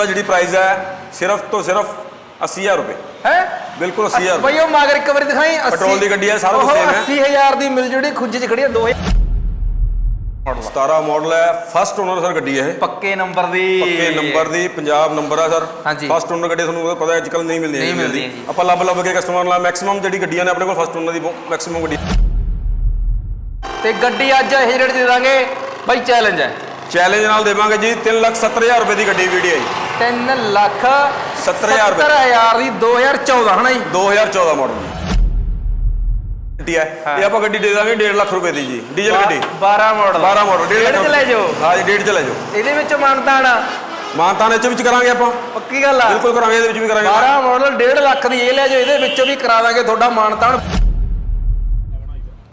ਦਾ ਜਿਹੜੀ ਪ੍ਰਾਈਸ ਹੈ ਸਿਰਫ ਤੋਂ ਸਿਰਫ 80000 ਰੁਪਏ। ਹੈ? ਬਿਲਕੁਲ 80000 ਰੁਪਏ। ਬਈ ਉਹ ਮਗਰ ਇੱਕ ਵਾਰੀ ਦਿਖਾਈ 80 ਪੈਟਰੋਲ ਦੀ ਗੱਡੀ ਹੈ, ਸਾਰਾ ਉਹ same ਹੈ। 80000 ਦੀ ਮਿਲ ਜਿਹੜੀ ਖੁੱਜੇ 'ਚ ਖੜੀ ਹੈ 2000 17 ਮਾਡਲ ਹੈ ਫਸਟ ਓਨਰ ਸਰ ਗੱਡੀ ਹੈ ਇਹ। ਪੱਕੇ ਨੰਬਰ ਦੀ। ਪੱਕੇ ਨੰਬਰ ਦੀ ਪੰਜਾਬ ਨੰਬਰ ਆ ਸਰ। ਫਸਟ ਓਨਰ ਗੱਡੀ ਤੁਹਾਨੂੰ ਪਤਾ ਅੱਜ ਕੱਲ ਨਹੀਂ ਮਿਲਦੀਆਂ ਨਹੀਂ ਜੀ। ਆਪਾਂ ਲੱਭ ਲੱਭ ਕੇ ਕਸਟਮਰ ਨਾਲ ਮੈਕਸਿਮਮ ਜਿਹੜੀ ਗੱਡੀਆਂ ਨੇ ਆਪਣੇ ਕੋਲ ਫਸਟ ਓਨਰ ਦੀ ਮੈਕਸਿਮਮ ਗੱਡੀ ਤੇ ਗੱਡੀ ਅੱਜ ਇਹ ਰੇਟ ਦੇ ਦਾਂਗੇ। ਬਈ ਚੈਲੰਜ ਹੈ। ਚੈਲੰਜ ਨਾਲ ਦੇਵਾਂਗੇ ਜੀ 370000 ਰੁਪਏ ਦੀ ਗੱਡੀ ਵੀਡੀਓ ਜੀ। 3 ਲੱਖ 70,000 ਰੁਪਏ। 70000 ਦੀ 2014 ਹਨਾ ਜੀ? 2014 ਮਾਡਲ ਗੱਡੀ ਹੈ। ਇਹ ਆਪਾਂ ਗੱਡੀ ਦੇ ਦਾਂਗੇ 1.5 ਲੱਖ ਰੁਪਏ ਦੀ ਜੀ। ਡੀਜ਼ਲ ਗੱਡੀ। 12 ਮਾਡਲ 12 ਮਾਡਲ 1.5 ਲੱਖ ਚ ਲੈ ਜਾਓ। ਹਾਂ ਜੀ 1.5 ਚ ਲੈ ਜਾਓ। ਇਹਦੇ ਵਿੱਚ ਮਾਨਤਾਨ। ਮਾਨਤਾਨ ਇਹ ਚ ਵਿੱਚ ਕਰਾਂਗੇ ਆਪਾਂ। ਪੱਕੀ ਗੱਲ ਆ। ਬਿਲਕੁਲ ਕਰਾਂਗੇ ਇਹਦੇ ਵਿੱਚ ਵੀ ਕਰਾਂਗੇ। 12 ਮਾਡਲ 1.5 ਲੱਖ ਦੀ ਇਹ ਲੈ ਜਾਓ ਇਹਦੇ ਵਿੱਚੋਂ ਵੀ ਕਰਾ ਦਾਂਗੇ ਤੁਹਾਡਾ ਮਾਨਤਾਨ।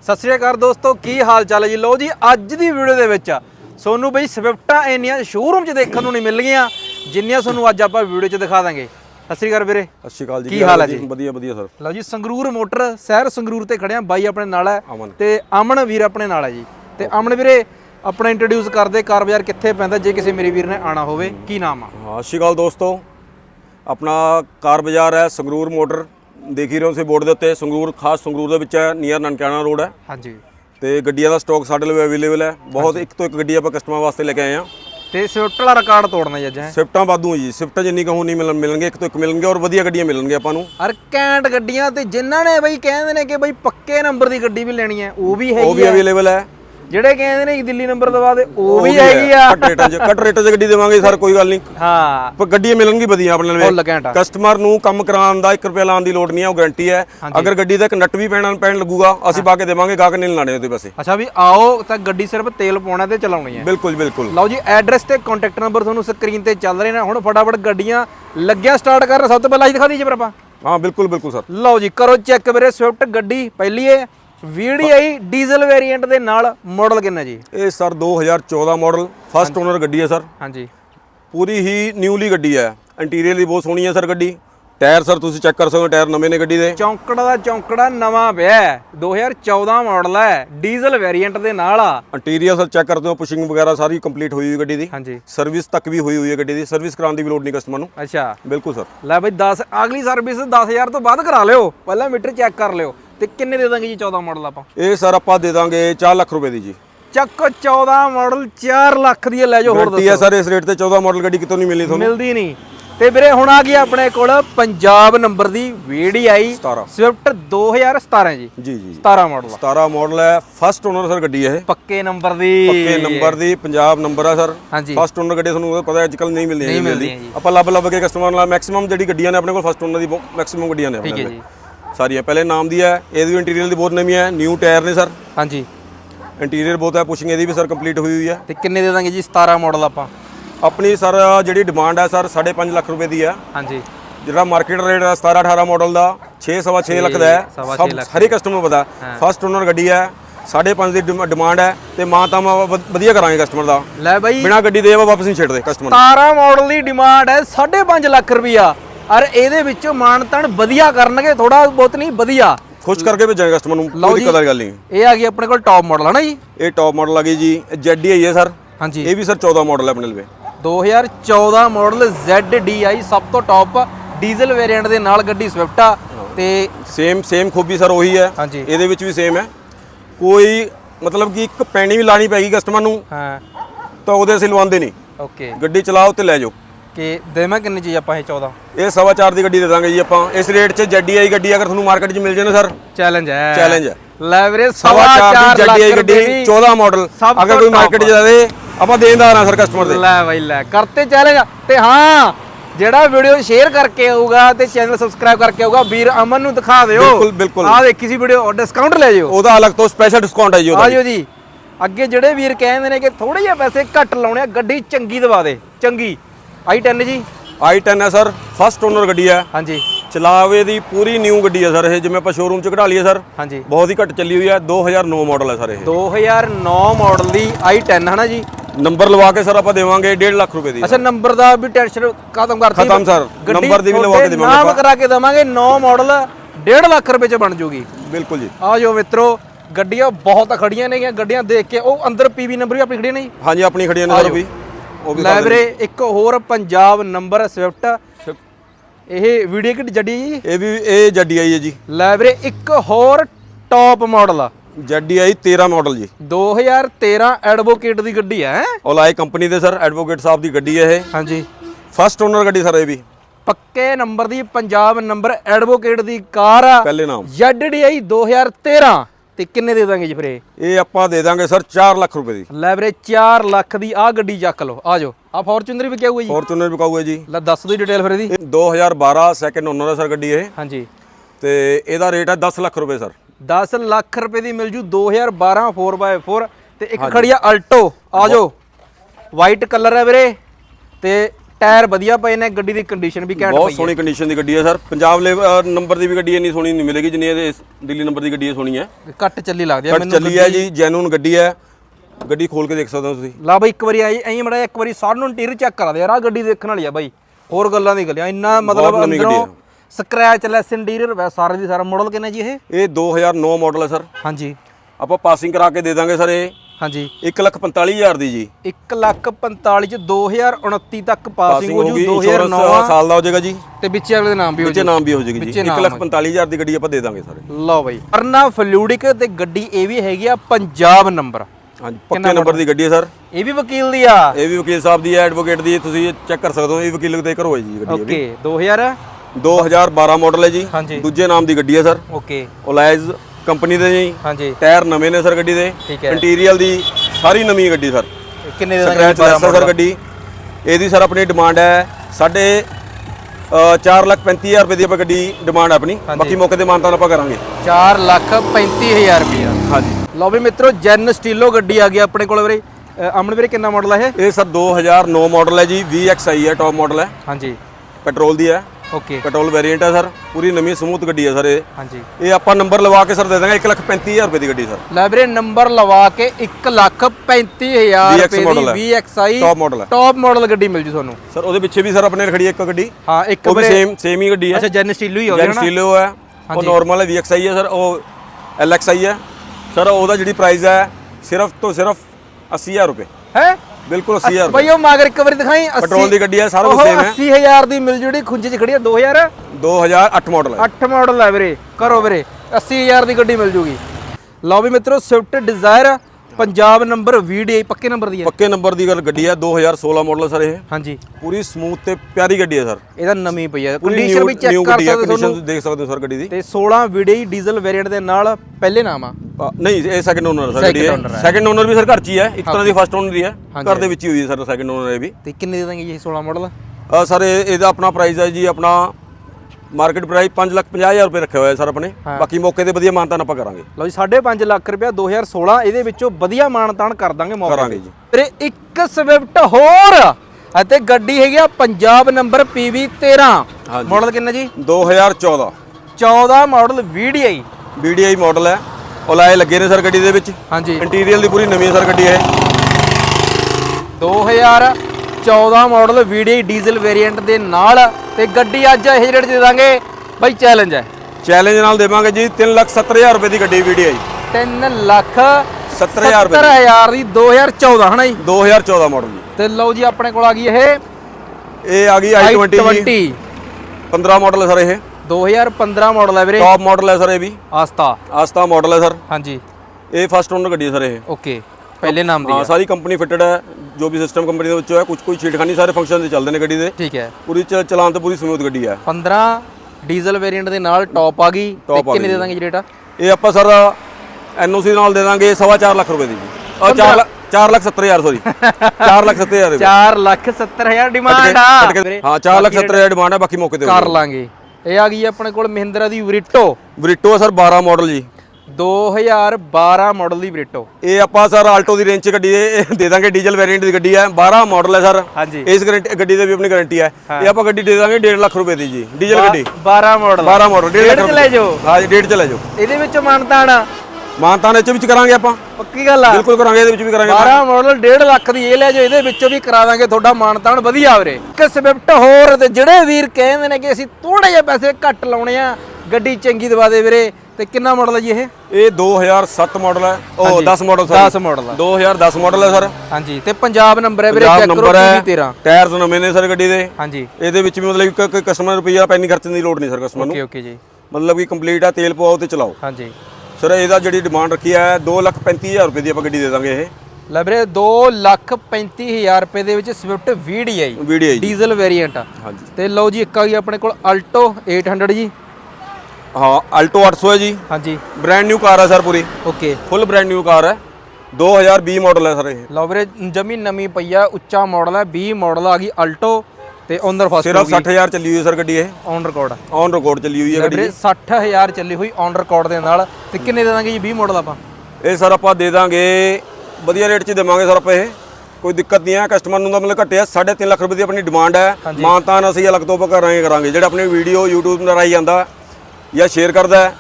ਸਤਿ ਸ਼੍ਰੀ ਅਕਾਲ ਦੋਸਤੋ ਕੀ ਹਾਲ ਚਾਲ ਹੈ ਜੀ? ਲਓ ਜੀ ਅੱਜ ਦੀ ਵੀਡੀਓ ਦੇ ਵਿੱਚ ਸੋਨੂੰ ਬਈ ਸਵਿਫਟਾਂ ਇੰਨੀਆਂ ਸ਼ੋਰੂਮ 'ਚ ਦੇਖਣ ਨੂੰ ਨਹੀਂ ਮਿਲਣਗੀਆਂ ਜਿੰਨੀਆਂ ਤੁਹਾਨੂੰ ਅੱਜ ਆਪਾਂ ਵੀਡੀਓ 'ਚ ਦਿਖਾ ਦਾਂਗੇ। ਸਤਿ ਸ਼੍ਰੀ ਅਕਾਲ ਵੀਰੇ। ਸਤਿ ਸ਼੍ਰੀ ਅਕਾਲ ਜੀ ਕੀ ਹਾਲ ਹੈ ਜੀ? ਵਧੀਆ ਵਧੀਆ ਸਰ। ਲਓ ਜੀ ਸੰਗਰੂਰ ਮੋਟਰ ਸ਼ਹਿਰ ਸੰਗਰੂਰ ਤੇ ਖੜਿਆ ਬਾਈ ਆਪਣੇ ਨਾਲ ਹੈ। ਤੇ ਅਮਨ ਵੀਰ ਆਪਣੇ ਨਾਲ ਹੈ ਜੀ। ਤੇ ਅਮਨ ਵੀਰੇ ਆਪਣਾ ਇੰਟਰੋਡਿਊਸ ਕਰਦੇ ਕਾਰ ਬਾਜ਼ਾਰ ਕਿੱਥੇ ਪੈਂਦਾ ਜੇ ਕਿਸੇ ਮੇਰੇ ਵੀਰ ਨੇ ਆਣਾ ਹੋਵੇ ਕੀ ਨਾਮ ਆ? ਹਾਂ ਸਤਿ ਸ਼੍ਰੀ ਅਕਾਲ ਦੋਸਤੋ। ਆਪਣਾ ਕਾਰ ਬਾਜ਼ਾਰ ਹੈ ਸੰਗਰੂਰ ਮੋਟਰ। ਦੇਖ ਰਹੇ ਹੋ ਤੁਸੀਂ ਬੋਰਡ ਦੇ ਉੱਤੇ ਸੰਗਰੂਰ ਖਾਸ ਸੰਗਰੂਰ ਦੇ ਵਿੱਚ ਹੈ ਨੀਅਰ ਨਨਕਾਣਾ ਰੋਡ ਹੈ। ਹਾਂਜੀ। ਤੇ ਗੱਡੀਆਂ ਦਾ ਸਟਾਕ ਸਾਡੇ ਲਈ ਅਵੇਲੇਬਲ ਹੈ। ਬਹੁਤ ਇੱਕ ਤੋਂ ਇੱਕ ਗੱਡੀ ਆਪਾਂ ਕਸਟਮਰ ਵਾਸਤੇ ਲੈ ਕੇ ਆਏ ਹਾਂ। ਤੇ ਸਵਿਫਟ ਵਾਲਾ ਰਿਕਾਰਡ ਤੋੜਨਾ ਜੀ ਅੱਜ ਹੈ? ਸਵਿਫਟਾਂ ਵਾਧੂ ਜੀ ਸਵਿਫਟਾਂ ਜਿੰਨੀ ਕਹੋ ਨਹੀਂ ਮਿਲਣ ਮਿਲਣਗੇ ਇੱਕ ਤੋਂ ਇੱਕ ਮਿਲਣਗੇ ਔਰ ਵਧੀਆ ਗੱਡੀਆਂ ਮਿਲਣਗੀਆਂ ਆਪਾਂ ਨੂੰ। ਅਰ ਕੈਂਟ ਗੱਡੀਆਂ ਤੇ ਜਿਨ੍ਹਾਂ ਨੇ ਬਈ ਕਹਿੰਦੇ ਨੇ ਕਿ ਬਈ ਪੱਕੇ ਨੰਬਰ ਦੀ ਗੱਡੀ ਵੀ ਲੈਣੀ ਹੈ ਉਹ ਵੀ ਉਹ ਹੈਗੀ ਵੀ ਆ ਅਵੇਲੇਬਲ ਹੈ। ਜਿਹੜੇ ਕਹਿੰਦੇ ਨੇ ਕਿ ਦਿੱਲੀ ਨੰਬਰ ਦਵਾ ਦੇ ਉਹ ਵੀ। ਹੈਗੀ ਆ। ਘੱਟ ਰੇਟਾਂ 'ਚ ਘੱਟ ਰੇਟਾਂ 'ਚ ਗੱਡੀ ਦੇਵਾਂਗੇ ਸਰ ਕੋਈ ਗੱਲ ਨਹੀਂ। ਹਾਂ। ਪਰ ਗੱਡੀਆਂ ਮਿਲਣਗੀ ਵਧੀਆ ਆਪਣੇ ਨਾਲ। ਕਸਟਮਰ ਨੂੰ ਕੰਮ ਕਰਾਉਣ ਦਾ 1 ਰੁਪਿਆ ਲਾਉਣ ਦੀ ਲੋੜ ਨਹੀਂ ਹੈ ਉਹ ਗਾਰੰਟੀ ਹੈ। ਅਗਰ ਗੱਡੀ ਦਾ ਇੱਕ ਨਟ ਵੀ ਪੈਣਾ ਪੈਣ ਲੱਗੂਗਾ ਅਸੀਂ ਪਾ ਕੇ ਦੇਵਾਂਗੇ ਗਾਹਕ ਨਹੀਂ ਲਾਣੇ ਉਹਦੇ ਪੈਸੇ। ਅੱਛਾ ਵੀ ਆਓ ਤਾਂ ਗੱਡੀ ਸਿਰਫ ਤੇਲ ਪਾਉਣਾ ਤੇ ਚਲਾਉਣੀ ਹੈ। ਬਿਲਕੁਲ ਬਿਲਕੁਲ। ਲਓ ਜੀ ਐਡਰੈਸ ਤੇ ਕੰਟੈਕਟ ਨੰਬਰ ਤੁਹਾਨੂੰ ਸਕਰੀਨ ਤੇ ਚੱਲ ਰਹੇ ਨੇ। ਹੁਣ ਫਟਾਫਟ ਗੱਡੀਆਂ ਲੱਗਿਆ ਸਟਾਰਟ ਕਰਨ। ਸਭ ਤੋਂ ਪਹਿਲਾਂ ਹੀ ਦਿਖਾ ਦਈਏ ਫਿਰ ਆਪਾਂ। ਹਾਂ ਬਿਲਕੁਲ ਬਿਲਕੁਲ ਸਰ। ਲਓ ਜੀ ਕਰੋ ਚੈੱਕ ਵੀਰੇ ਸਵਿਫਟ ਗੱਡੀ ਪਹਿਲੀ ਹੈ। VDI ਡੀਜ਼ਲ ਵੇਰੀਐਂਟ ਦੇ ਨਾਲ ਮਾਡਲ ਕਿੰਨਾ ਜੀ? ਇਹ ਸਰ 2014 ਮਾਡਲ ਫਸਟ ਓਨਰ ਗੱਡੀ ਹੈ ਸਰ। ਹਾਂਜੀ। ਪੂਰੀ ਹੀ ਨਿਊਲੀ ਗੱਡੀ ਹੈ। ਇੰਟੀਰੀਅਰ ਦੀ ਬਹੁਤ ਸੋਹਣੀ ਹੈ ਸਰ ਗੱਡੀ। ਟਾਇਰ ਸਰ ਤੁਸੀਂ ਚੈੱਕ ਕਰ ਸਕਦੇ ਹੋ ਟਾਇਰ ਨਵੇਂ ਨੇ ਗੱਡੀ ਦੇ। ਚੌਂਕੜਾ ਦਾ ਚੌਂਕੜਾ ਨਵਾਂ ਪਿਆ ਹੈ। 2014 ਮਾਡਲ ਹੈ। ਡੀਜ਼ਲ ਵੇਰੀਐਂਟ ਦੇ ਨਾਲ। ਆ ਇੰਟੀਰੀਅਰ ਸਰ ਚੈੱਕ ਕਰਦੇ ਹੋ ਪੁਸ਼ਿੰਗ ਵਗੈਰਾ ਸਾਰੀ ਕੰਪਲੀਟ ਹੋਈ ਹੋਈ ਗੱਡੀ ਦੀ। ਹਾਂਜੀ। ਸਰਵਿਸ ਤੱਕ ਵੀ ਹੋਈ ਹੋਈ ਹੈ ਗੱਡੀ ਦੀ। ਸਰਵਿਸ ਕਰਾਉਣ ਦੀ ਵੀ ਲੋੜ ਨਹੀਂ ਕਸਟਮਰ ਨੂੰ। ਅੱਛਾ। ਬਿਲਕੁਲ ਸਰ। ਲੈ ਬਈ 10 ਅਗਲੀ ਸਰਵਿਸ 10000 ਤੋਂ ਬਾਅਦ ਕਰਾ ਲਿਓ। ਪਹਿਲਾਂ ਮੀਟਰ ਚੈੱਕ ਕਰ ਲਿਓ। ਤੇ ਕਿੰਨੇ ਦੇ ਦਾਂਗੇ ਜੀ 14 ਮਾਡਲ ਆਪਾਂ? ਇਹ ਸਰ ਆਪਾਂ ਦੇ ਦਾਂਗੇ 4 ਲੱਖ ਰੁਪਏ ਦੀ ਜੀ। ਚੱਕ 14 ਮਾਡਲ 4 ਲੱਖ ਦੀ ਲੈ ਜਾਓ ਹੋਰ ਹੈ ਸਰ ਇਸ ਰੇਟ ਤੇ 14 ਮਾਡਲ ਗੱਡੀ ਕਿਤੋਂ ਨਹੀਂ ਮਿਲਣੀ ਤੁਹਾਨੂੰ? ਮਿਲਦੀ ਨਹੀਂ। ਤੇ ਵੀਰੇ ਹੁਣ ਆ ਗਈ ਆਪਣੇ ਕੋਲ ਪੰਜਾਬ ਨੰਬਰ ਦੀ VDI 17 ਸਵਿਫਟ 2017 ਜੀ। ਜੀ ਜੀ। 17 ਮਾਡਲ 17 ਮਾਡਲ ਹੈ ਫਸਟ ਓਨਰ ਸਰ ਗੱਡੀ ਹੈ ਇਹ। ਪੱਕੇ ਨੰਬਰ ਦੀ। ਪੱਕੇ ਨੰਬਰ ਦੀ ਪੰਜਾਬ ਨੰਬਰ ਆ ਸਰ। ਹਾਂਜੀ। ਫਸਟ ਓਨਰ ਗੱਡੀ ਤੁਹਾਨੂੰ ਪਤਾ ਅੱਜ ਕੱਲ ਨਹੀਂ ਜੀ। ਆਪਾਂ ਲੱਭ ਲੱਭ ਕੇ ਕਸਟਮਰ ਨਾਲ ਮੈਕਸਿਮਮ ਜਿਹੜੀ ਗੱਡੀਆਂ ਨੇ ਆਪਣੇ ਕੋਲ ਫਸਟ ਓਨਰ ਦੀ ਮੈਕਸਿਮਮ ਗੱਡੀਆਂ ਨੇ ਆਪਣੇ ਕੋਲ। ਜੀ ਸਾਰੀਆਂ। ਪਹਿਲੇ ਨਾਮ ਦੀ ਹੈ ਇਹਦੀ ਵੀ ਇੰਟੀਰੀਅਰ ਦੀ ਬਹੁਤ ਨਵੀਂ ਹੈ ਨਿਊ ਟਾਇਰ ਨੇ ਸਰ। ਹਾਂਜੀ। ਇੰਟੀਰੀਅਰ ਬਹੁਤ ਹੈ ਪੁਸ਼ਿੰਗ ਇਹਦੀ ਵੀ ਸਰ ਕੰਪਲੀਟ ਹੋਈ ਹੋਈ ਹੈ। ਤੇ ਕਿੰਨੇ ਦੇ ਦਾਂਗੇ ਜੀ 17 ਮਾਡਲ ਆਪਾਂ? ਆਪਣੀ ਸਰ ਜਿਹੜੀ ਡਿਮਾਂਡ ਹੈ ਸਰ 5.5 ਲੱਖ ਰੁਪਏ ਦੀ ਹੈ। ਹਾਂਜੀ। ਜਿਹੜਾ ਮਾਰਕੀਟ ਰੇਟ ਹੈ 17 18 ਮਾਡਲ ਦਾ 6 ਸਵਾ 6 ਲੱਖ ਦਾ ਹੈ। ਸਭ। ਹਰ ਕਸਟਮਰ ਪਤਾ। ਫਸਟ ਓਨਰ ਗੱਡੀ ਹੈ 5.5 ਦੀ ਡਿਮ- ਡਿਮਾਂਡ ਹੈ ਤੇ ਮਾਂ ਤਾਂ ਵਧੀਆ ਕਰਾਂਗੇ ਕਸਟਮਰ ਦਾ। ਲੈ ਬਾਈ। ਬਿਨਾ ਗੱਡੀ ਦੇ ਵਾਪਸ ਨਹੀਂ ਛੱਡਦੇ ਕਸਟਮਰ 17 ਮਾਡਲ ਦੀ ਡਿਮਾਂਡ ਹੈ 5.5 ਲੱਖ ਰੁਪਇਆ ਔਰ ਇਹਦੇ ਵਿੱਚੋਂ ਮਾਨਤਨ ਵਧੀਆ ਕਰਨਗੇ ਥੋੜਾ ਬਹੁਤ ਨਹੀਂ ਵਧੀਆ। ਖੁਸ਼ ਕਰਕੇ ਭੇਜਾਂਗੇ ਕਸਟਮਰ ਨੂੰ ਲਓ ਕੋਈ ਜੀ। ਦਿੱਕਤ ਵਾਲੀ ਗੱਲ ਨਹੀਂ। ਇਹ ਆ ਗਈ ਆਪਣੇ ਕੋਲ ਟੌਪ ਮਾਡਲ ਹੈ ਨਾ ਜੀ? ਇਹ ਟੌਪ ਮਾਡਲ ਆ ਗਈ ਜੀ ਆਈ ਹੈ ਸਰ। ਹਾਂਜੀ। ਇਹ ਵੀ ਸਰ 14 ਮਾਡਲ ਹੈ ਆਪਣੇ ਲਵੇ। 2014 ਮਾਡਲ ZDI ਸਭ ਤੋਂ ਟੌਪ ਡੀਜ਼ਲ ਵੇਰੀਐਂਟ ਦੇ ਨਾਲ ਗੱਡੀ ਸਵਿਫਟ ਆ ਤੇ ਸੇਮ ਸੇਮ ਖੂਬੀ ਸਰ ਉਹੀ ਹੈ। ਹਾਂਜੀ। ਇਹਦੇ ਵਿੱਚ ਵੀ ਸੇਮ ਹੈ। ਕੋਈ ਮਤਲਬ ਕਿ ਇੱਕ ਪੈਣੀ ਵੀ ਲਾਣੀ ਪੈਗੀ ਕਸਟਮਰ ਨੂੰ ਹਾਂ। ਤਾਂ ਉਹਦੇ ਅਸੀਂ ਲਵਾਉਂਦੇ ਨਹੀਂ। ਓਕੇ ਗੱਡੀ ਚਲਾਓ ਤੇ ਲੈ ਜਾਓ। ਕਿ ਦੇਵਾਂ ਕਿੰਨੀ ਚੀਜ਼ ਆਪਾਂ ਇਹ 14 ਇਹ ਸਵਾ ਚਾਰ ਦੀ ਗੱਡੀ ਦੇ ਦਾਂਗੇ ਜੀ ਆਪਾਂ। ਇਸ ਰੇਟ 'ਚ ਜੈਡੀ ਆਈ ਗੱਡੀ ਅਗਰ ਤੁਹਾਨੂੰ ਮਾਰਕੀਟ 'ਚ ਮਿਲ ਜੇ ਨਾ ਸਰ। ਚੈਲੰਜ ਹੈ। ਚੈਲੰਜ ਹੈ। ਲੈ ਵੀਰੇ ਸਵਾ ਸਵਾ ਚਾਰ ਦੀ ਜੈਡੀ ਆਈ ਗੱਡੀ 14 ਮਾਡਲ ਅਗਰ ਕੋਈ ਮਾਰਕੀਟ 'ਚ ਜਾਵੇ ਆਪਾਂ ਦੇਣਦਾਰ ਆ ਸਰ ਕਸਟਮਰ ਦੇ। ਲੈ ਬਾਈ ਲੈ। ਕਰਤੇ ਚੈਲੰਜ ਤੇ ਹਾਂ ਜਿਹੜਾ ਵੀਡੀਓ ਸ਼ੇਅਰ ਕਰਕੇ ਆਊਗਾ ਤੇ ਚੈਨਲ ਸਬਸਕ੍ਰਾਈਬ ਕਰਕੇ ਆਊਗਾ ਵੀਰ ਅਮਨ ਨੂੰ ਦਿਖਾ ਦਿਓ। ਬਿਲਕੁਲ, ਬਿਲਕੁਲ। ਆਹ ਦੇਖੀ ਸੀ ਵੀਡੀਓ ਡਿਸਕਾਊਂਟ ਲੈ ਜਿਓ। ਉਹਦਾ ਅਲੱਗ ਤੋਂ ਸਪੈਸ਼ਲ ਡਿਸਕਾਊਂਟ ਹੈ ਜੀ ਉਹਦਾ ਆ ਜਿਓ ਜੀ। ਅੱਗੇ ਜਿਹੜੇ ਵੀਰ ਕਹਿੰਦੇ ਨੇ ਕਿ ਥੋੜੇ ਜਿਹੇ ਪੈਸੇ ਘੱਟ ਲਾਉਣੇ ਆ ਗੱਡੀ ਚੰਗੀ ਦਵਾ ਦੇ। ਚੰਗੀ। I10 ਜੀ? i10 ਹੈ ਸਰ ਫਸਟ ਓਨਰ ਗੱਡੀ ਹੈ। ਹਾਂਜੀ। ਚਲਾਵੇ ਦੀ ਪੂਰੀ ਨਿਊ ਗੱਡੀ ਹੈ ਸਰ ਇਹ ਜਿਵੇਂ ਆਪਾਂ ਸ਼ੋਰੂਮ 'ਚ ਕਢਾ ਲਈਏ ਸਰ। ਹਾਂਜੀ। ਬਹੁਤ ਹੀ ਘੱਟ ਚੱਲੀ ਹੋਈ ਹੈ 2009 ਮਾਡਲ ਹੈ ਸਰ ਇਹ। 2009 ਮਾਡਲ ਦੀ i10 ਹਨਾ ਜੀ? ਨੰਬਰ ਲਵਾ ਕੇ ਸਰ ਆਪਾਂ ਦੇਵਾਂਗੇ 1.5 ਲੱਖ ਰੁਪਏ ਦੀ। ਅੱਛਾ ਨੰਬਰ ਦਾ ਵੀ ਟੈਨਸ਼ਨ ਖਤਮ ਕਰਤੀ। ਖਤਮ ਸਰ, ਨੰਬਰ ਦੀ ਵੀ ਲਵਾ ਕੇ ਦੇਵਾਂਗੇ ਨਾਮ। ਕਰਾ ਕੇ ਦੇਵਾਂਗੇ 9 ਮਾਡਲ 1.5 ਲੱਖ ਰੁਪਏ ਚ ਬਣ ਜੂਗੀ। ਬਿਲਕੁਲ ਜੀ। ਆ ਜੋ ਮਿੱਤਰੋ ਗੱਡੀਆਂ ਬਹੁਤ ਖੜੀਆਂ ਨੇਗੀਆਂ ਗੱਡੀਆਂ ਦੇਖ ਕੇ ਉਹ ਅੰਦਰ ਪੀਵੀ ਨੰਬਰ ਵੀ ਆਪਣੀ ਖੜੀਆਂ ਨੇ ਜੀ? ਹਾਂਜੀ ਆਪਣੀ ਖੜੀਆਂ ਨੇ ਸਰ ਵੀ। ਉਹ ਵੀ ਲੈ ਵੀਰੇ ਇੱਕ ਹੋਰ ਪੰਜਾਬ ਨੰਬਰ ਸਵਿਫਟ। ਇਹ ਵੀਡੀਓ ਕਿਟ ਜੱਡੀ ਜੀ? ਇਹ ਵੀ ਇਹ ਜੱਡੀ ਆਈ ਹੈ ਜੀ। ਲੈ ਵੀਰੇ ਇੱਕ ਹੋਰ ਟੌਪ ਮਾਡਲ ਆ। ਜੱਡੀ ਆਈ 13 ਮਾਡਲ ਜੀ। 2013 ਐਡਵੋਕੇਟ ਦੀ ਗੱਡੀ ਹੈ? ਔਲਾਈ ਕੰਪਨੀ ਦੇ ਸਰ ਐਡਵੋਕੇਟ ਸਾਹਿਬ ਦੀ ਗੱਡੀ ਹੈ ਇਹ। ਹਾਂਜੀ। ਫਸਟ ਓਨਰ ਗੱਡੀ ਸਰ ਇਹ ਵੀ। ਪੱਕੇ ਨੰਬਰ ਦੀ ਪੰਜਾਬ ਨੰਬਰ ਐਡਵੋਕੇਟ ਦੀ ਕਾਰ ਆ। ਪਹਿਲੇ ਨਾਮ। ZDI 2013 ਤੇ ਕਿੰਨੇ ਦੇ ਦਾਂਗੇ ਜੀ ਫਿਰ ਇਹ? ਇਹ ਆਪਾਂ ਦੇ ਦਾਂਗੇ ਸਰ 4 ਲੱਖ ਰੁਪਏ ਦੀ। ਲੈ ਵੀਰੇ 4 ਲੱਖ ਦੀ ਆ ਗੱਡੀ ਚੱਕ ਲਓ ਆ ਜਾਓ। ਆ ਫੋਰਚੂਨਰ ਵੀ ਕਿਹਾ ਹੋਇਆ ਜੀ? ਫੋਰਚੂਨਰ ਵਿਕਾਊ ਹੈ ਜੀ। ਲੈ ਦੱਸ ਦਿਓ ਡਿਟੇਲ ਫਿਰ ਇਹਦੀ। ਇਹ 2012 ਸੈਕਿੰਡ ਓਨਰ ਹੈ ਸਰ ਗੱਡੀ ਇਹ। ਹਾਂਜੀ। ਤੇ ਇਹਦਾ ਰੇਟ ਹੈ 10 ਲੱਖ ਰੁਪਏ ਸਰ। 10 ਲੱਖ ਰੁਪਏ ਦੀ ਮਿਲ ਜੂ 2012 4x4 ਤੇ ਇੱਕ ਖੜੀ ਆ ਅਲਟੋ ਆ ਜਾਓ। ਵਾਈਟ ਕਲਰ ਹੈ ਵੀਰੇ। ਤੇ ਟਾਇਰ ਵਧੀਆ ਪਏ ਨੇ ਗੱਡੀ ਦੀ ਕੰਡੀਸ਼ਨ ਵੀ ਘੈਂਟ ਬਹੁਤ ਪਈ ਸੋਹਣੀ ਕੰਡੀਸ਼ਨ ਦੀ ਗੱਡੀ ਹੈ ਸਰ। ਪੰਜਾਬ ਲੇ ਨੰਬਰ ਦੀ ਵੀ ਗੱਡੀ ਇੰਨੀ ਸੋਹਣੀ ਨਹੀਂ ਮਿਲੇਗੀ ਜਿੰਨੀ ਇਹਦੇ ਇਸ ਦਿੱਲੀ ਨੰਬਰ ਦੀ ਗੱਡੀ ਸੋਹਣੀ ਹੈ। ਹੈ ਘੱਟ ਚੱਲੀ ਲੱਗਦੀ ਆ ਬਟ ਚੱਲੀ ਹੈ ਜੀ ਜੈਨੂਨ ਗੱਡੀ ਹੈ। ਗੱਡੀ ਖੋਲ ਕੇ ਦੇਖ ਸਕਦੇ ਹੋ ਤੁਸੀਂ। ਲਾ ਬਈ ਇੱਕ ਵਾਰੀ ਆਈ ਐਂ ਮੜਾ ਇੱਕ ਵਾਰੀ ਸਾਨੂੰ ਇੰਟੀਰੀਅਰ ਚੈੱਕ ਕਰਾ ਦੇ ਯਾਰ ਆ ਗੱਡੀ ਦੇਖਣ ਵਾਲੀ ਆ ਬਾਈ। ਹੋਰ ਗੱਲਾਂ ਦੀ ਗੱਲਾਂ ਇੰਨਾ ਮਤਲਬ ਬਹੁਤ ਨਵੀਂ ਗੱਡੀ ਅੰਦਰੋਂ ਸਕ੍ਰੈਚ ਲੈਸ ਇੰਟੀਰੀਅਰ ਵੈ ਸਾਰੇ ਦੀ ਸਾਰਾ ਮਾਡਲ ਕਿੰਨਾ ਜੀ ਇਹ? ਇਹ 2009 ਮਾਡਲ ਹੈ ਸਰ। ਹਾਂਜੀ। ਆਪਾਂ ਪਾਸਿੰਗ ਕਰਾ ਕੇ ਦੇ ਦਾਂਗੇ ਸਰ ਇਹ। ਹਾਂਜੀ। 145000 ਦੀ ਜੀ। 1 ਲੱਖ 45 ਚ 2029 ਤੱਕ ਪਾਸਿੰਗ ਹੋ ਜੂ ਇੰਸ਼ੋਰੈਂਸ 2009 ਸਾਲ ਦਾ ਹੋ ਜਾਏਗਾ ਜੀ। ਤੇ ਵਿੱਚ ਅਗਲੇ ਦੇ ਨਾਮ ਵੀ ਹੋ ਵਿੱਚੇ ਨਾਮ ਵੀ ਹੋ ਜਾਏਗੀ ਜੀ। ਵਿੱਚੇ ਨਾਮ 145000 ਦੀ ਗੱਡੀ ਆਪਾਂ ਦੇ ਦਾਂਗੇ ਸਾਰੇ। ਲਓ ਬਾਈ ਅਰਨਾ ਫਲੂਡਿਕ ਤੇ ਗੱਡੀ ਇਹ ਵੀ ਹੈਗੀ ਆ ਪੰਜਾਬ ਨੰਬਰ। ਹਾਂਜੀ ਪੱਕੇ ਨੰਬਰ ਦੀ ਗੱਡੀ ਹੈ ਸਰ। ਇਹ ਵੀ ਵਕੀਲ ਦੀ ਆ। ਇਹ ਵੀ ਵਕੀਲ ਸਾਹਿਬ ਦੀ ਹੈ ਐਡਵੋਕੇਟ ਦੀ ਤੁਸੀਂ ਚੈੱਕ ਕਰ ਸਕਦੇ ਹੋ ਇਹ ਵਕੀਲ ਦੇ ਘਰੋਂ ਹੈ ਜੀ ਗੱਡੀ ਓਕੇ 2000 2012 ਮਾਡਲ ਹੈ ਜੀ। ਦੂਜੇ ਨਾਮ ਦੀ ਗੱਡੀ ਹੈ ਸਰ। ਓਕੇ ਓਲਾਈਜ਼ ਕੰਪਨੀ ਦੇ ਜੀ। ਹਾਂਜੀ। ਟਾਇਰ ਨਵੇਂ ਨੇ ਸਰ ਗੱਡੀ ਦੇ। ਠੀਕ ਹੈ। ਇੰਟੀਰੀਅਰ ਦੀ ਸਾਰੀ ਨਵੀਂ ਗੱਡੀ ਸਰ। ਕਿੰਨੇ ਦੇ ਸਕ੍ਰੈਚ ਲੈਸ ਹੈ ਸਰ ਗੱਡੀ। ਇਹਦੀ ਸਰ ਆਪਣੀ ਡਿਮਾਂਡ ਹੈ ਸਾਡੇ 4 ਲੱਖ 35000 ਰੁਪਏ ਦੀ ਆਪਾਂ ਗੱਡੀ ਡਿਮਾਂਡ ਆਪਣੀ। ਬਾਕੀ ਮੌਕੇ ਤੇ ਮਾਨਤਾਨ ਆਪਾਂ ਕਰਾਂਗੇ। 4 ਲੱਖ 35000 ਰੁਪਇਆ ਹਾਂਜੀ। ਲਓ ਵੀ ਮਿੱਤਰੋ ਜੈਨ ਸਟੀਲੋ ਗੱਡੀ ਆ ਗਈ ਆਪਣੇ ਕੋਲ ਵੀਰੇ। ਅ, ਅਮਨ ਵੀਰੇ ਕਿੰਨਾ ਮਾਡਲ ਆ ਇਹ? ਇਹ ਸਰ 2009 ਮਾਡਲ ਹੈ ਜੀ VXI ਹੈ ਟੌਪ ਮਾਡਲ ਹੈ। ਹਾਂਜੀ। ਪੈਟਰੋਲ ਦੀ ਹੈ। ਓਕੇ ਪੈਟਰੋਲ ਵੇਰੀਐਂਟ ਹੈ ਸਰ ਪੂਰੀ ਨਵੀਂ ਸਮੂਥ ਗੱਡੀ ਹੈ ਸਰ ਇਹ। ਹਾਂਜੀ। ਇਹ ਆਪਾਂ ਨੰਬਰ ਲਵਾ ਕੇ ਸਰ ਦੇ ਦਾਂਗੇ 135000 ਰੁਪਏ ਦੀ ਗੱਡੀ ਸਰ ਲੈ ਵੀਰੇ ਨੰਬਰ ਲਵਾ ਕੇ 1 ਲੱਖ 35000 VX ਰੁਪਏ model ਹੈ। ਦੀ VXI ਟੌਪ ਮਾਡਲ ਹੈ ਟੌਪ ਮਾਡਲ ਗੱਡੀ ਮਿਲ ਜੂ ਤੁਹਾਨੂੰ। ਸਰ ਉਹਦੇ ਪਿੱਛੇ ਵੀ ਸਰ ਆਪਣੇ ਖੜੀ ਇੱਕ ਗੱਡੀ। ਹਾਂ ਇੱਕ ਉਹ ਵੀ ਸੇਮ ਸੇਮ ਹੀ ਗੱਡੀ ਹੈ ਅੱਛਾ ਜੈਨ ਸਟੀਲੋ ਹੀ ਹੋ ਜੈਨ ਗਿਆ ਨਾ ਸਟੀਲਿਓ ਹੈ ਉਹ ਨਾਰਮਲ ਹੈ VXI ਹੈ ਸਰ ਉਹ LXI ਹੈ ਸਰ ਉਹਦਾ ਜਿਹੜੀ ਪ੍ਰਾਈਸ ਹੈ ਸਿਰਫ ਤੋਂ ਸਿਰਫ 80000 ਰੁਪਏ। ਹੈ? ਬਿਲਕੁਲ 80000 ਰੁਪਏ ਬਈ ਉਹ ਮਾਗਰ ਇੱਕ ਵਾਰੀ ਦਿਖਾਈ 80 ਪੈਟਰੋਲ ਦੀ ਗੱਡੀ ਹੈ ਸਾਰਾ ਕੁਝ ਸੇਮ ਹੈ। 80000 ਦੀ ਮਿਲ ਜੂੜੀ ਖੁੰਝੇ ਚ ਖੜੀ ਆ 2000 2008 ਮਾਡਲ ਹੈ। 8 ਮਾਡਲ ਹੈ ਵੀਰੇ ਕਰੋ ਵੀਰੇ 80000 ਦੀ ਗੱਡੀ ਮਿਲ ਜੂਗੀ। ਲਓ ਵੀ ਮਿੱਤਰੋ Swift Dzire Punjab number VDI ਪੱਕੇ ਨੰਬਰ ਦੀ ਹੈ। ਪੱਕੇ ਨੰਬਰ ਦੀ ਗੱਲ ਗੱਡੀ ਹੈ 2016 ਮਾਡਲ ਸਰ ਇਹ। ਹਾਂਜੀ। ਪੂਰੀ ਸਮੂਥ ਤੇ ਪਿਆਰੀ ਗੱਡੀ ਹੈ ਸਰ। ਇਹਦਾ ਨਵੀਂ ਪਈ ਹੈ ਕੰਡੀਸ਼ਨ ਵੀ ਚੈੱਕ ਕਰ ਗੱਡੀ ਹੈ ਸਕਦੇ ਕੰਡੀਸ਼ਨ ਦੇਖ ਸਕਦੇ ਹੋ ਸਰ ਗੱਡੀ ਦੀ। ਤੇ 16 VDI ਡੀਜ਼ਲ ਵੇਰੀਐਂਟ ਦੇ ਨਾਲ ਪਹਿਲੇ ਨਾਮ ਆ। ਨਹੀਂ ਇਹ ਸੈਕੰਡ ਓਨਰ ਸਰ ਗੱਡੀ ਹੈ। ਸੈਕੰਡ ਓਨਰ ਵੀ ਸਰ ਘਰ 'ਚ ਹੀ ਹੈ ਇੱਕ ਤਰ੍ਹਾਂ ਦੀ ਫਸਟ ਓਨਰ ਹੀ ਹੈ ਘਰ ਦੇ ਵਿੱਚ ਹੀ ਹੋਈ ਹੈ ਸਰ ਸੈਕੰਡ ਓਨਰ ਇਹ ਵੀ। ਤੇ ਕਿੰਨੇ ਦੇ ਦਾਂਗੇ ਜੀ ਇਹ 16 ਮਾਡਲ ਸਰ ਇਹ- ਇਹਦਾ ਆਪਣਾ ਪ੍ਰਾਈਸ ਹੈ ਜੀ ਆਪਣਾ ਮਾਰਕੀਟ ਪ੍ਰਾਈਸ 5 ਲੱਖ 50000 ਰੁਪਏ ਰੱਖਿਆ ਹੋਇਆ ਸਰ ਆਪਣੇ। ਬਾਕੀ ਮੌਕੇ ਤੇ ਵਧੀਆ ਮਾਨਤਾਨ ਆਪਾਂ ਕਰਾਂਗੇ। ਲਓ ਜੀ 5.5 ਲੱਖ ਰੁਪਇਆ 2016 ਇਹਦੇ ਵਿੱਚੋਂ ਵਧੀਆ ਮਾਨਤਾਨ ਕਰ ਦਾਂਗੇ ਮੌਕੇ ਕਰਾਂਗੇ ਜੀ। ਵੀਰੇ ਇੱਕ ਸਵਿਫਟ ਹੋਰ ਅਤੇ ਗੱਡੀ ਹੈਗੀ ਆ ਪੰਜਾਬ ਨੰਬਰ PV 13 ਹਾਂਜੀ। ਮਾਡਲ ਕਿੰਨਾ ਜੀ? 2014 14 ਮਾਡਲ VDI BDI ਮਾਡਲ ਹੈ। ਔਲਾਏ ਲੱਗੇ ਨੇ ਸਰ ਗੱਡੀ ਦੇ ਵਿੱਚ। ਹਾਂਜੀ ਇੰਟੀਰੀਅਰ ਦੀ ਪੂਰੀ ਨਵੀਂ ਸਰ ਗੱਡੀ ਹੈ 2014 ਮਾਡਲ VDI ਡੀਜ਼ਲ ਵੇਰੀਐਂਟ ਦੇ ਨਾਲ ਤੇ ਗੱਡੀ ਅੱਜ ਇਹ ਰੇਟ ਦੇ ਦਾਂਗੇ ਬਾਈ ਚੈਲੰਜ ਹੈ। ਚੈਲੰਜ ਨਾਲ ਦੇਵਾਂਗੇ ਜੀ 370000 ਰੁਪਏ ਦੀ ਗੱਡੀ BDI 3 ਲੱਖ 70000 ਰੁਪਏ 70000 ਦੀ 2014 ਹਨਾ ਜੀ? 2014 ਮਾਡਲ ਜੀ। ਤੇ ਲਓ ਜੀ ਆਪਣੇ ਕੋਲ ਆ ਗਈ ਇਹ। ਇਹ ਆ ਗਈ i20 ਜੀ 20 15 ਮਾਡਲ ਹੈ ਸਰ ਇਹ। 2015 ਮਾਡਲ ਹੈ ਵੀਰੇ। ਟੌਪ ਮਾਡਲ ਹੈ ਸਰ ਇਹ ਵੀ। ਆਸਤਾ। ਆਸਤਾ ਮਾਡਲ ਹੈ ਸਰ। ਹਾਂਜੀ। ਇਹ ਫਸਟ ਓਨਰ ਗੱਡੀ ਹੈ ਸਰ ਇਹ। ਓਕੇ ਪਹਿਲੇ ਨਾਮ ਦੀ ਹਾਂ ਸਾਰੀ ਕੰਪਨੀ ਫਿਟਡ ਹੈ ਜੋ ਵੀ ਸਿਸਟਮ ਕੰਪਨੀ ਦੇ ਵਿੱਚੋਂ ਹੈ ਕੁਝ ਕੋਈ ਛੇੜਖਾਨੀ ਸਾਰੇ ਫੰਕਸ਼ਨ ਦੇ ਚੱਲਦੇ ਨੇ ਗੱਡੀ ਦੇ। ਠੀਕ ਹੈ। ਪੂਰੀ ਚ- ਚਲਾਉਣ ਤੇ ਪੂਰੀ ਸਮੂਥ ਗੱਡੀ ਹੈ। 15 ਡੀਜ਼ਲ ਵੇਰੀਐਂਟ ਦੇ ਨਾਲ ਟੌਪ ਆ ਗਈ। ਤੇ ਆ ਕਿੰਨੇ ਦੇ ਦਾਂਗੇ ਜੀ ਰੇਟ ਇਹ ਆਪਾਂ ਸਰ ਐਨਓਸੀ ਨਾਲ ਦੇ ਦਾਂਗੇ 4.5 ਲੱਖ ਰੁਪਏ ਦੀ ਜੀ। ਆ 4 ਲੱਖ 4 ਲੱਖ 70000 ਸੌਰੀ 4 ਲੱਖ 70000 ਰੁਪਏ। 4 ਲੱਖ 70000 ਡਿਮਾਂਡ ਆ। ਹਾਂ 4 ਲੱਖ 70000 ਡਿਮਾਂਡ ਹੈ ਬਾਕੀ ਮੌਕੇ ਤੇ ਕਰ ਲਾਂਗੇ। ਇਹ ਆ ਗਈ ਆਪਣੇ ਕੋਲ ਮਹਿੰਦਰਾ ਦੀ ਵਰੀਟੋ ਬ੍ਰਿਟੋ ਹੈ ਸਰ 12 ਮਾਡਲ ਜੀ। 2012 ਮਾਡਲ ਦੀ ਵਰੀਟੋ ਇਹ ਆਪਾਂ ਸਰ ਆਲਟੋ ਦੀ ਰੇਂਜ ਚ ਗੱਡੀ ਦੇ ਦਾਂਗੇ ਡੀਜ਼ਲ ਵੇਰੀਐਂਟ ਦੀ ਗੱਡੀ ਹੈ। 12 ਮਾਡਲ ਹੈ ਸਰ। ਹਾਂਜੀ। ਇਸ ਗੱਡੀ ਦੇ ਵੀ ਆਪਣੀ ਗਾਰੰਟੀ ਹੈ। ਇਹ ਆਪਾਂ ਗੱਡੀ ਦੇ ਦਾਂਗੇ 1.5 ਲੱਖ ਰੁਪਏ ਦੀ ਜੀ। ਡੀਜ਼ਲ ਗੱਡੀ। 12 ਮਾਡਲ 12 ਮਾਡਲ 1.5 ਲੱਖ ਲੈ ਜਾਓ। ਹਾਂ ਜੀ 1.5 ਚ ਲੈ ਜਾਓ। ਇਹਦੇ ਵਿੱਚ ਮਾਨਤਾਨ ਮਾਨਤਾਨ ਇਹ ਚ ਵਿੱਚ ਕਰਾਂਗੇ ਆਪਾਂ। ਪੱਕੀ ਗੱਲ ਆ। ਬਿਲਕੁਲ ਕਰਾਂਗੇ ਇਹਦੇ ਵਿੱਚ ਵੀ ਕਰਾਂਗੇ। 12 ਮਾਡਲ 1.5 ਲੱਖ ਦੀ ਇਹ ਲੈ ਜਾਓ। ਇਹਦੇ ਵਿੱਚੋਂ ਵੀ ਕਰਾ ਦਾਂਗੇ ਤੁਹਾਡਾ ਮਾਨਤਾਨ। ਵਧੀਆ ਵੀਰੇ। ਇੱਕ ਸਵਿਫਟ ਹੋਰ ਤੇ ਜਿਹੜੇ ਵੀਰ ਕਹਿੰਦੇ ਨੇ ਕਿ ਅਸੀਂ ਥੋੜੇ ਜਿਹੇ ਪੈਸੇ ਘੱਟ ਲਾਉਣੇ ਆ। ਗੱਡੀ ਚੰਗੀ ਦਵਾ ਦੇ ਵੀਰੇ। ਤੇ ਕਿੰਨਾ ਮਾਡਲ ਹੈ ਜੀ ਇਹ? ਇਹ 2007 ਮਾਡਲ ਹੈ। ਉਹ ਹਾਂਜੀ, 10 ਮਾਡਲ 10 ਮਾਡਲ ਆ। 2010 ਮਾਡਲ ਹੈ ਸਰ। ਹਾਂਜੀ ਤੇ ਪੰਜਾਬ ਨੰਬਰ ਹੈ ਵੀਰੇ ਚੈੱਕ ਕਰੋ ਨੰਬਰ ਹੈ। 13 ਟਾਇਰਸ ਨਵੇਂ ਨੇ ਸਰ ਗੱਡੀ ਦੇ। ਹਾਂਜੀ। ਇਹਦੇ ਵਿੱਚ ਵੀ ਮਤਲਬ ਕਿ ਕਸਟਮਰ ਰੁਪਈਆ ਪੈਨੀ ਖਰਚਣ ਦੀ ਲੋੜ ਨਹੀਂ ਸਰ ਕਸਟਮਰ ਨੂੰ। ਓਕੇ ਓਕੇ ਜੀ। ਮਤਲਬ ਕਿ ਕੰਪਲੀਟ ਆ ਤੇਲ ਪਵਾਓ ਤੇ ਚਲਾਓ। ਹਾਂਜੀ। ਸਰ ਇਹਦਾ ਜਿਹੜੀ ਡਿਮਾਂਡ ਰੱਖੀ ਹੈ 235000 ਰੁਪਏ ਦੀ ਆਪਾਂ ਗੱਡੀ ਦੇ ਦਾਂਗੇ ਇਹ। ਲੈ ਵੀਰੇ 2 ਲੱਖ 35000 ਰੁਪਏ ਦੇ ਵਿੱਚ ਸਵਿਫਟ VDI ਡੀਜ਼ਲ ਵੇਰੀਐਂਟ ਹਾਂਜੀ। ਤੇ ਲਓ ਜੀ ਇੱਕ ਆ ਗਈ ਆਪਣੇ ਕੋਲ ਅਲਟੋ 800 ਜੀ। ਹਾਂ ਆਲਟੋ 800 ਹੈ ਜੀ। ਹਾਂਜੀ। ਬ੍ਰਾਂਡ ਨਿਊ ਕਾਰ ਹੈ ਸਰ ਪੂਰੀ। Okay full brand new car ਹੈ। 2020 ਮਾਡਲ ਹੈ ਸਰ ਇਹ। ਲਓ ਵੀਰੇ ਜਮੀ ਨਵੀਂ ਪਈ ਆ ਉੱਚਾ ਮਾਡਲ ਹੈ 20 ਮਾਡਲ ਆ ਗਈ ਅਲਟੋ ਤੇ ਓਨਰ ਫਸਟ ਸਿਰਫ 60000 ਚੱਲੀ ਹੋਈ ਸਰ ਗੱਡੀ ਇਹ। ਔਨ ਰਿਕਾਰਡ ਔਨ ਰਿਕਾਰਡ ਚੱਲੀ ਹੋਈ ਹੈ ਗੱਡੀ। ਵੀਰੇ 60000 ਚੱਲੀ ਹੋਈ ਔਨ ਰਿਕਾਰਡ ਦੇ ਨਾਲ। ਤੇ ਕਿੰਨੇ ਦੇ ਦਾਂਗੇ ਜੀ 20 ਮਾਡਲ ਆਪਾਂ? ਇਹ ਸਰ ਆਪਾਂ ਦੇ ਦਾਂਗੇ ਵਧੀਆ ਰੇਟ 'ਚ ਦੇਵਾਂਗੇ ਸਰ ਆਪਾਂ ਇਹ। ਕੋਈ ਦਿੱਕਤ ਨਹੀਂ ਹੈ ਕਸਟਮਰ ਨੂੰ ਤਾਂ ਮਤਲਬ ਘੱਟਿਆ 3.5 ਲੱਖ ਰੁਪਏ ਦੀ ਆਪਣੀ ਡਿਮਾਂਡ ਹੈ। ਮਾਨਤਾਨ ਅਸੀਂ ਅਲੱਗ ਤੋਂ ਆਪਾਂ ਕਰਾਂਗੇ ਕਰਾਂਗੇ ਜਿਹੜਾ ਆਪਣੀ ਵੀਡੀਓ YouTube ਰਾਈ ਜਾਂਦਾ। ਜਾਂ ਸ਼ੇਅਰ ਕਰਦਾ ਹੈ,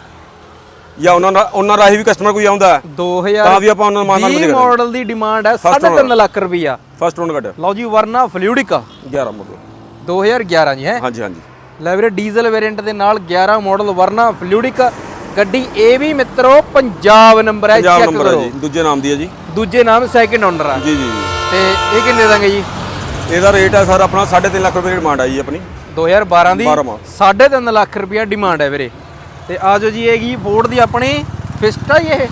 ਜਾਂ ਉਹਨਾਂ ਨਾਲ ਉਹਨਾਂ ਰਾਹੀਂ ਵੀ ਕਸਟਮਰ ਕੋਈ ਆਉਂਦਾ ਹੈ, 2000 ਤਾਂ ਵੀ ਆਪਾਂ ਉਹਨਾਂ ਨੂੰ ਮਾਨਤਾਨ 20 ਮਾਡਲ ਦੀ ਡਿਮਾਂਡ ਹੈ 3.5 ਲੱਖ ਰੁਪਈਆ। ਫਸਟ ਰਾਉਂਡ ਕੱਟ ਲਓ ਜੀ ਵਰਨਾ ਫਲੂਡਿਕਾ। 11 ਮਾਡਲ 2011 ਜੀ ਹੈ? ਹਾਂਜੀ ਹਾਂਜੀ। ਲੈ ਵੀਰੇ ਡੀਜ਼ਲ ਵੇਰੀਐਂਟ ਦੇ ਨਾਲ 11 ਮਾਡਲ ਵਰਨਾ ਫਲੂਡਿਕ। ਗੱਡੀ ਇਹ ਵੀ ਮਿੱਤਰੋ ਪੰਜਾਬ ਨੰਬਰ ਹੈ ਚੈੱਕ ਕਰੋ। ਜੀ ਦੂਜੇ ਨਾਮ ਦੀ ਹੈ ਜੀ। ਦੂਜੇ ਨਾਮ ਸੈਕਿੰਡ ਓਨਰ ਆ। ਜੀ ਜੀ ਜੀ। ਤੇ ਇਹ ਕਿੰਨੇ ਦੇ ਦਾਂਗੇ ਜੀ? ਇਹਦਾ ਰੇਟ ਹੈ ਸਰ ਆਪਣਾ 3.5 ਲੱਖ ਰੁਪਏ ਦੀ ਡਿਮਾਂਡ ਆਈ ਆਪਣੀ। 2012 ਦੀ 12 ਮਾਡਲ 3.5 ਲੱਖ ਰੁਪਇਆ ਡਿਮਾਂਡ ਹੈ ਵੀਰੇ। ਤੇ ਆਜੋ ਜੀ ਇਹ ਕੀ ਫੋਰਡ ਦੀ ਆਪਣੀ ਫਿਸਟਾ ਹੀ ਇਹ?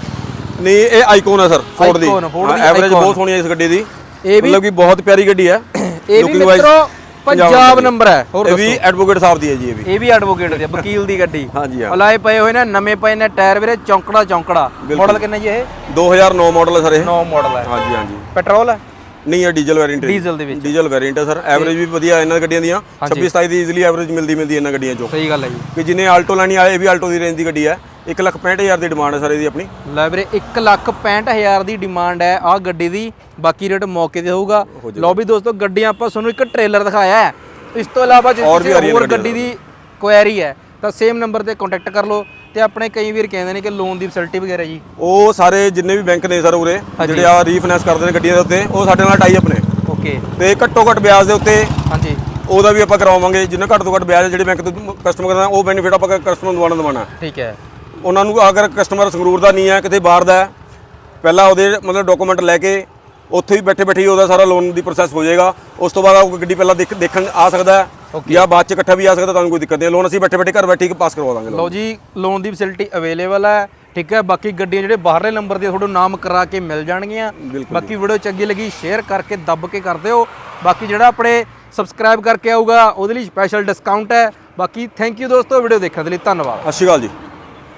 ਨਹੀਂ ਇਹ ਆਈਕੋਨ ਹੈ ਸਰ ਫੋਰਡ ਦੀ। Icon, Ford ਦੀ ਐਵਰੇਜ Icon। ਬਹੁਤ ਸੋਹਣੀ ਹੈ ਇਸ ਗੱਡੀ ਦੀ। ਇਹ ਵੀ ਮਤਲਬ ਕਿ ਬਹੁਤ ਪਿਆਰੀ ਗੱਡੀ ਹੈ ਇਹ ਵੀ Looking wise ਮਿੱਤਰੋ ਪੰਜਾਬ number ਨੰਬਰ ਹੈ। ਹੋਰ ਇਹ ਵੀ ਐਡਵੋਕੇਟ ਸਾਹਿਬ ਦੀ ਹੈ ਜੀ ਇਹ ਵੀ। ਇਹ ਵੀ ਐਡਵੋਕੇਟ ਦੀ ਆ, ਵਕੀਲ ਦੀ ਗੱਡੀ। ਹਾਂਜੀ ਹਾਂ। ਅਲਾਏ ਪਏ ਹੋਏ ਨੇ ਨਵੇਂ ਪਏ ਨੇ ਟਾਇਰ ਵੀਰੇ ਚੌਂਕੜਾ ਚੌਂਕੜਾ ਮਾਡਲ ਕਿੰਨਾ ਜੀ ਇਹ? 2009 ਮਾਡਲ ਹੈ ਸਰ ਇਹ। 9 ਮਾਡਲ ਹੈ ਹਾਂਜੀ ਹਾਂਜੀ। ਪੈਟਰੋਲ ਹੈ ਨਹੀਂ ਇਹ ਡੀਜ਼ਲ ਵੇਰੀਐਂਟ ਹੈ ਡੀਜ਼ਲ ਦੇ ਵਿੱਚ। ਡੀਜ਼ਲ ਵੇਰੀਐਂਟ ਹੈ ਸਰ। ਐਵਰੇਜ ਵੀ ਵਧੀਆ ਇਹਨਾਂ ਗੱਡੀਆਂ ਦੀਆਂ। 26 27 ਦੀ ਈਜ਼ੀਲੀ ਐਵਰੇਜ ਮਿਲਦੀ ਮਿਲਦੀ ਇਹਨਾਂ ਗੱਡੀਆਂ ਚੋਂ। ਸਹੀ ਗੱਲ ਹੈ ਜੀ। ਕਿ ਜਿਨੇ ਆਲਟੋ ਲੈਣੀ ਆਏ ਇਹ ਵੀ ਆਲਟੋ ਦੀ ਰੇਂਜ ਦੀ ਗੱਡੀ ਹੈ। 165000 ਦੀ ਡਿਮਾਂਡ ਹੈ ਸਰ ਇਹਦੀ ਆਪਣੀ। ਲੈ ਵੀਰੇ 165000 ਦੀ ਡਿਮਾਂਡ ਹੈ ਆ ਗੱਡੀ ਦੀ। ਬਾਕੀ ਰੇਟ ਮੌਕੇ ਤੇ ਹੋਊਗਾ। ਲਓ ਵੀ ਦੋਸਤੋ ਗੱਡੀਆਂ ਆਪਾਂ ਤੁਹਾਨੂੰ ਇੱਕ ਟ੍ਰੇਲਰ ਦਿਖਾਇਆ ਹੈ। ਇਸ ਤੋਂ ਇਲਾਵਾ ਜੇ ਹੋਰ ਕਿਸੇ ਗੱਡੀ ਦੀ ਕੁਐਰੀ ਹੈ ਤਾਂ ਸੇਮ ਨੰਬਰ ਤੇ ਕੰਟੈਕਟ ਕਰ ਲਓ। ਤੇ ਆਪਣੇ ਕਈ ਵੀਰ ਕਹਿੰਦੇ ਨੇ ਕਿ ਲੋਨ ਦੀ ਫੈਸਿਲਿਟੀ ਵਗੈਰਾ ਜੀ। ਉਹ ਸਾਰੇ ਜਿੰਨੇ ਵੀ ਬੈਂਕ ਨੇ ਸਰ ਉਰੇ ਜਿਹੜੇ ਆ ਰੀਫਾਈਨਾਂਸ ਕਰਦੇ ਨੇ ਗੱਡੀਆਂ ਦੇ ਉੱਤੇ ਉਹ ਸਾਡੇ ਨਾਲ ਟਾਈ ਅਪ ਨੇ। ਓਕੇ ਤੇ ਘੱਟੋ ਘੱਟ ਵਿਆਜ ਦੇ ਉੱਤੇ ਹਾਂਜੀ। ਉਹਦਾ ਵੀ ਆਪਾਂ ਕਰਾਵਾਂਗੇ। ਜਿੰਨਾ ਘੱਟ ਤੋਂ ਘੱਟ ਵਿਆਜ ਜਿਹੜੇ ਬੈਂਕ ਤੋਂ ਕਸਟਮਰ ਕਰਦਾ ਉਹ ਬੈਨੀਫਿਟ ਆਪਾਂ ਕਸਟਮਰ ਨੂੰ ਦਵਾਉਣਾ ਦਵਾਉਣਾ। ਠੀਕ ਹੈ। ਉਹਨਾਂ ਨੂੰ ਅਗਰ ਕਸਟਮਰ ਸੰਗਰੂਰ ਦਾ ਨਹੀਂ ਹੈ ਕਿਤੇ ਬਾਹਰ ਦਾ ਪਹਿਲਾਂ ਉਹਦੇ ਮਤਲਬ ਡਾਕੂਮੈਂਟ ਲੈ ਕੇ ਉੱਥੇ ਹੀ ਬੈਠੇ ਬੈਠੇ ਉਹਦਾ ਸਾਰਾ ਲੋਨ ਦੀ ਪ੍ਰੋਸੈਸ ਹੋ ਜਾਏਗਾ। ਉਸ ਤੋਂ ਬਾਅਦ ਉਹ ਗੱਡੀ ਪਹਿਲਾਂ ਦੇਖ ਦੇਖਣ ਆ ਸਕਦਾ ਹੈ। ਜਾਂ ਬਾਅਦ ਚ ਇਕੱਠਾ ਵੀ ਆ ਸਕਦਾ ਤੁਹਾਨੂੰ ਕੋਈ ਦਿੱਕਤ ਨਹੀਂ। ਲੋਨ ਅਸੀਂ ਬੈਠੇ ਬੈਠੇ ਘਰ ਬੈਠੇ ਹੀ ਪਾਸ ਕਰਵਾ ਦਾਂਗੇ ਲਓ ਜੀ ਲੋਨ ਦੀ ਫੈਸਿਲਿਟੀ ਅਵੇਲੇਬਲ ਹੈ ਠੀਕ ਹੈ? ਬਾਕੀ ਗੱਡੀਆਂ ਜਿਹੜੇ ਬਾਹਰਲੇ ਨੰਬਰ ਦੇ ਤੁਹਾਨੂੰ ਨਾਮ ਕਰਾ ਕੇ ਮਿਲ ਜਾਣਗੀਆਂ। ਬਾਕੀ ਵੀਡੀਓ ਚੰਗੀ ਲੱਗੀ ਸ਼ੇਅਰ ਕਰਕੇ ਦੱਬ ਕੇ ਕਰ ਦਿਓ। ਬਾਕੀ ਜਿਹੜਾ ਆਪਣੇ ਸਬਸਕ੍ਰਾਈਬ ਕਰਕੇ ਆਊਗਾ ਉਹਦੇ ਲਈ ਸਪੈਸ਼ਲ ਡਿਸਕਾਊਂਟ ਹੈ। ਬਾਕੀ ਥੈਂਕ ਯੂ ਦੋਸਤੋ ਵੀਡੀਓ ਦੇਖਣ ਦੇ ਲਈ ਧੰਨਵਾਦ। ਸਤਿ ਸ਼੍ਰੀ ਅਕਾਲ ਜੀ।